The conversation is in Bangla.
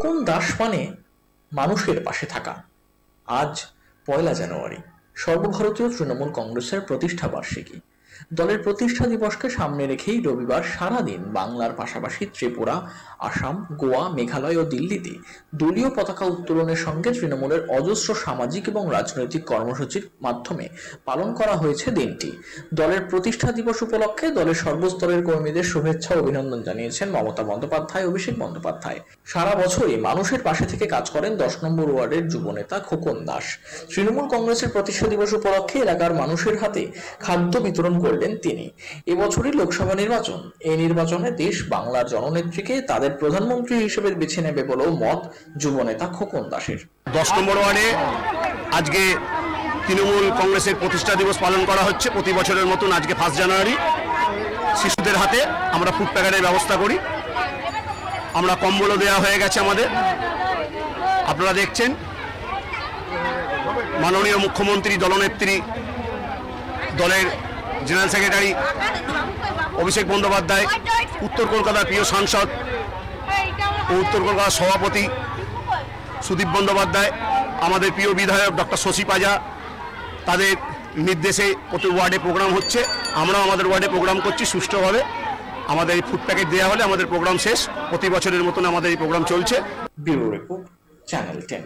খোকন দাস মানে মানুষের পাশে থাকা? আজ পয়লা জানুয়ারি সর্বভারতীয় তৃণমূল কংগ্রেসের প্রতিষ্ঠা বার্ষিকী দলের প্রতিষ্ঠা দিবসকে সামনে রেখেই রবিবার সারাদিন বাংলার পাশাপাশি ত্রিপুরা, আসাম, গোয়া, মেঘালয় ও দিল্লিতে দলীয় পতাকা উত্তোলনের সঙ্গে তৃণমূলের অজস্র সামাজিক এবং রাজনৈতিক কর্মসূচির মাধ্যমে পালন করা হয়েছে দিনটি। দলের প্রতিষ্ঠা দিবস উপলক্ষে দলের সর্বস্তরের কর্মীদের শুভেচ্ছা অভিনন্দন জানিয়েছেন মমতা বন্দ্যোপাধ্যায়, অভিষেক বন্দ্যোপাধ্যায়। সারা বছরই মানুষের পাশে থেকে কাজ করেন দশ নম্বর ওয়ার্ডের যুবনেতা খোকন দাস। তৃণমূল কংগ্রেসের প্রতিষ্ঠা দিবস উপলক্ষে এলাকার মানুষের হাতে খাদ্য বিতরণ করলেন তিনি। এবছরই লোকসভা নির্বাচন। এই নির্বাচনে দেশ বাংলার জননেত্রীকে তাদের প্রধানমন্ত্রী হিসেবে বেছে নেবে বলেও মত যুবনেতা খোকন দাসের। দশ নম্বর ওয়ার্ডে আজকে তৃণমূল কংগ্রেসের প্রতিষ্ঠা দিবস পালন করা হচ্ছে। প্রতি বছরের মতন আজকে ফার্স্ট জানুয়ারি। শিশুদের হাতে আমরা ফুড প্যাকেটের ব্যবস্থা করি। আমরা কম্বলও দেওয়া হয়ে গেছে আমাদের। আপনারা দেখছেন, মাননীয় মুখ্যমন্ত্রী, দলনেত্রী দলের জেনারেল সেক্রেটারি অভিষেক বন্দ্যোপাধ্যায়, উত্তর কলকাতার প্রিয় সাংসদ ও উত্তর কলকাতার সভাপতি সুদীপ বন্দ্যোপাধ্যায়, আমাদের প্রিয় বিধায়ক ডক্টর শশী পাজা, তাদের নির্দেশে প্রতি ওয়ার্ডে প্রোগ্রাম হচ্ছে। আমরাও আমাদের ওয়ার্ডে প্রোগ্রাম করছি সুষ্ঠুভাবে। আমাদের এই ফুড প্যাকেট দেওয়া হলে আমাদের প্রোগ্রাম শেষ। প্রতি বছরের মতন আমাদের এই প্রোগ্রাম চলছে। Bureau report, channel ten.